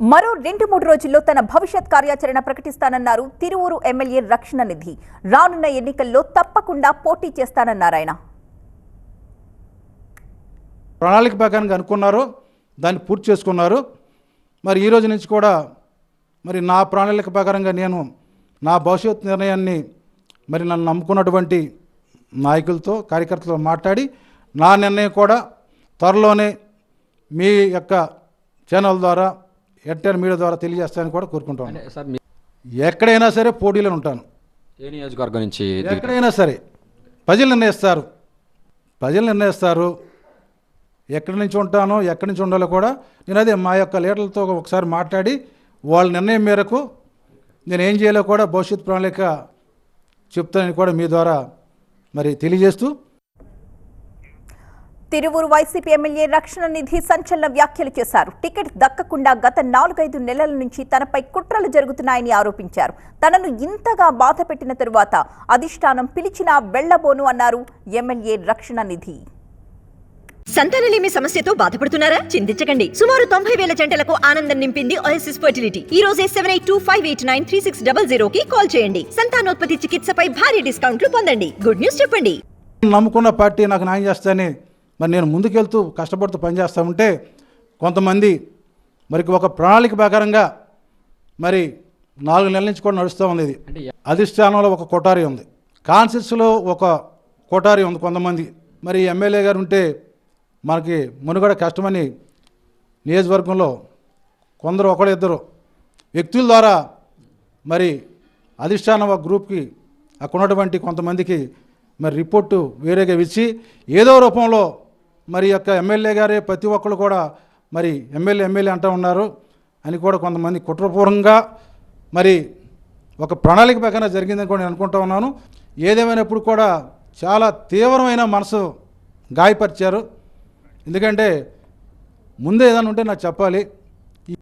మరో రెండు మూడు రోజుల్లో తన భవిష్యత్ కార్యాచరణ ప్రకటిస్తానన్నారు తిరువూరు ఎమ్మెల్యే రక్షణ నిధి. రానున్న ఎన్నికల్లో తప్పకుండా పోటీ చేస్తానన్నారు ఆయన. ప్రణాళిక ప్రకారంగా అనుకున్నారు దాన్ని పూర్తి చేసుకున్నారు. మరి ఈ రోజు నుంచి కూడా మరి నా ప్రణాళిక ప్రకారంగా నేను నా భవిష్యత్ నిర్ణయాన్ని మరి నన్ను నమ్ముకున్నటువంటి నాయకులతో కార్యకర్తలతో మాట్లాడి నా నిర్ణయం కూడా త్వరలోనే మీ యొక్క ఛానల్ ద్వారా ఎన్టీఆర్ మీడియా ద్వారా తెలియజేస్తానని కూడా కోరుకుంటాను సార్ ఎక్కడైనా సరే పోటీలో ఉంటాను. ఏ నియోజకవర్గం నుంచి? ఎక్కడైనా సరే. ప్రజలు నిర్ణయిస్తారు. ప్రజలు నిర్ణయిస్తారు. ఎక్కడి నుంచి ఉంటానో ఎక్కడి నుంచి ఉండాలో కూడా నేను అదే మా యొక్క లీడర్లతో ఒకసారి మాట్లాడి వాళ్ళ నిర్ణయం మేరకు నేను ఏం చేయాలో కూడా భవిష్యత్ ప్రణాళిక చెప్తానని కూడా మీ ద్వారా మరి తెలియజేస్తూ తిరువూరు వైసీపీ ఎమ్మెల్యే రక్షణ నిధి సంచలన వ్యాఖ్యలు చేశారు. టికెట్ దక్కకుండా గత నాలుగైదు నెలల నుంచి తనపై కుట్రలు జరుగుతున్నాయని ఆరోపించారు. తనను ఇంతగా బాధ పెట్టిన తరువాత అధిష్టానం పిలిచినా వెళ్ళబోను అన్నారు ఎమ్మెల్యే రక్షణ నిధి. సంతానలేమి సమస్యతో బాధపడుతున్నారా? చింతించకండి. సుమారు తొంభై వేల జంటలకు ఆనందం నింపింది ఓఎస్ఎస్ ఫర్టిలిటీ ఈ రోజే seven eight two five eight nine three six double zero కి కాల్ చేయండి. సంతానోత్పత్తి చికిత్సపై భారీ డిస్కౌంట్లు పొందండి. గుడ్ న్యూస్ చెప్పండి. నమ్ముకున్న పార్టీ నాకు న్యాయం చేస్తానని మరి నేను ముందుకెళ్తూ కష్టపడుతూ పనిచేస్తూ ఉంటే కొంతమంది మరి ఒక ప్రణాళిక ప్రకారంగా మరి నాలుగు నెలల నుంచి కూడా నడుస్తూ ఉంది ఇది. అధిష్టానంలో ఒక కోటారి ఉంది. కాన్సెస్లో ఒక కోటారి ఉంది కొంతమంది. మరి ఎమ్మెల్యే గారు ఉంటే మనకి మునుగడ కష్టమని నియోజకవర్గంలో కొందరు ఒకడు ఇద్దరు వ్యక్తుల ద్వారా మరి అధిష్టానం ఒక గ్రూప్కి అక్కడ ఉన్నటువంటి కొంతమందికి మరి రిపోర్టు వేరేగా ఇచ్చి ఏదో రూపంలో మరి యొక్క ఎమ్మెల్యే గారే ప్రతి ఒక్కరు కూడా మరి ఎమ్మెల్యే ఎమ్మెల్యే అంటూ ఉన్నారు అని కూడా కొంతమంది కుట్రపూర్వంగా మరి ఒక ప్రణాళిక ప్రకారం జరిగిందని కూడా నేను అనుకుంటా ఉన్నాను. ఏదేమైనప్పుడు కూడా చాలా తీవ్రమైన మనసు గాయపరిచారు. ఎందుకంటే ముందే ఏదైనా ఉంటే నాకు చెప్పాలి.